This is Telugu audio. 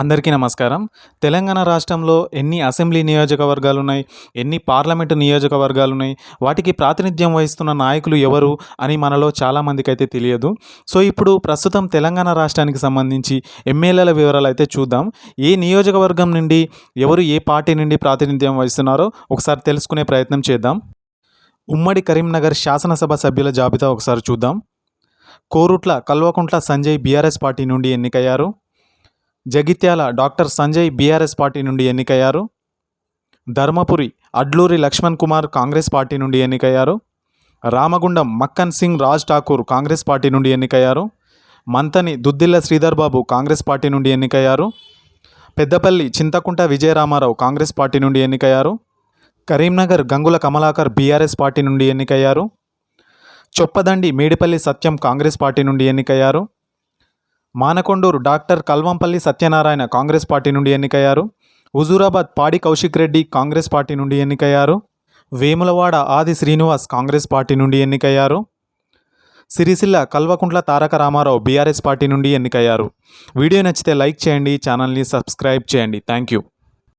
అందరికీ నమస్కారం. తెలంగాణ రాష్ట్రంలో ఎన్ని అసెంబ్లీ నియోజకవర్గాలు ఉన్నాయి ఎన్ని పార్లమెంటు నియోజకవర్గాలు ఉన్నాయి వాటికి ప్రాతినిధ్యం వహిస్తున్న నాయకులు ఎవరు అని మనలో చాలామందికి అయితే తెలియదు. సో ఇప్పుడు ప్రస్తుతం తెలంగాణ రాష్ట్రానికి సంబంధించి ఎమ్మెల్యేల వివరాలు అయితే చూద్దాం. ఏ నియోజకవర్గం నుండి ఎవరు ఏ పార్టీ నుండి ప్రాతినిధ్యం వహిస్తున్నారో ఒకసారి తెలుసుకునే ప్రయత్నం చేద్దాం. ఉమ్మడి కరీంనగర్ శాసనసభ సభ్యుల జాబితా ఒకసారి చూద్దాం. కోరుట్ల కల్వకుంట్ల సంజయ్ బీఆర్ఎస్ పార్టీ నుండి ఎన్నికయ్యారు. Jagtial doctor Sanjay BRS party నుండి ఎన్నికయ్యారు. ధర్మపురి అడ్లూరి లక్ష్మణ్ కుమార్ కాంగ్రెస్ పార్టీ నుండి ఎన్నికయ్యారు. రామగుండం మక్కన్ సింగ్ రాజ్ ఠాకూర్ కాంగ్రెస్ పార్టీ నుండి ఎన్నికయ్యారు. మంతని దుద్దిల్ల శ్రీధర్ బాబు కాంగ్రెస్ పార్టీ నుండి ఎన్నికయ్యారు. పెద్దపల్లి చింతకుంట విజయరామారావు కాంగ్రెస్ పార్టీ నుండి ఎన్నికయ్యారు. కరీంనగర్ గంగుల కమలాకర్ బీఆర్ఎస్ పార్టీ నుండి ఎన్నికయ్యారు. చొప్పదండి మేడిపల్లి సత్యం కాంగ్రెస్ పార్టీ నుండి ఎన్నికయ్యారు. మానకొండూరు డాక్టర్ కల్వంపల్లి సత్యనారాయణ కాంగ్రెస్ పార్టీ నుండి ఎన్నికయ్యారు? హుజూరాబాద్ పాడి కౌశిక్ రెడ్డి కాంగ్రెస్ పార్టీ నుండి ఎన్నికయ్యారు? వేములవాడ ఆది శ్రీనివాస్ కాంగ్రెస్ పార్టీ నుండి ఎన్నికయ్యారు? సిరిసిల్ల కల్వకుంట్ల తారక రామారావు బీఆర్ఎస్ పార్టీ నుండి ఎన్నికయ్యారు? వీడియో నచ్చితే లైక్ చేయండి ఛానల్ని సబ్స్క్రైబ్ చేయండి. Thank you.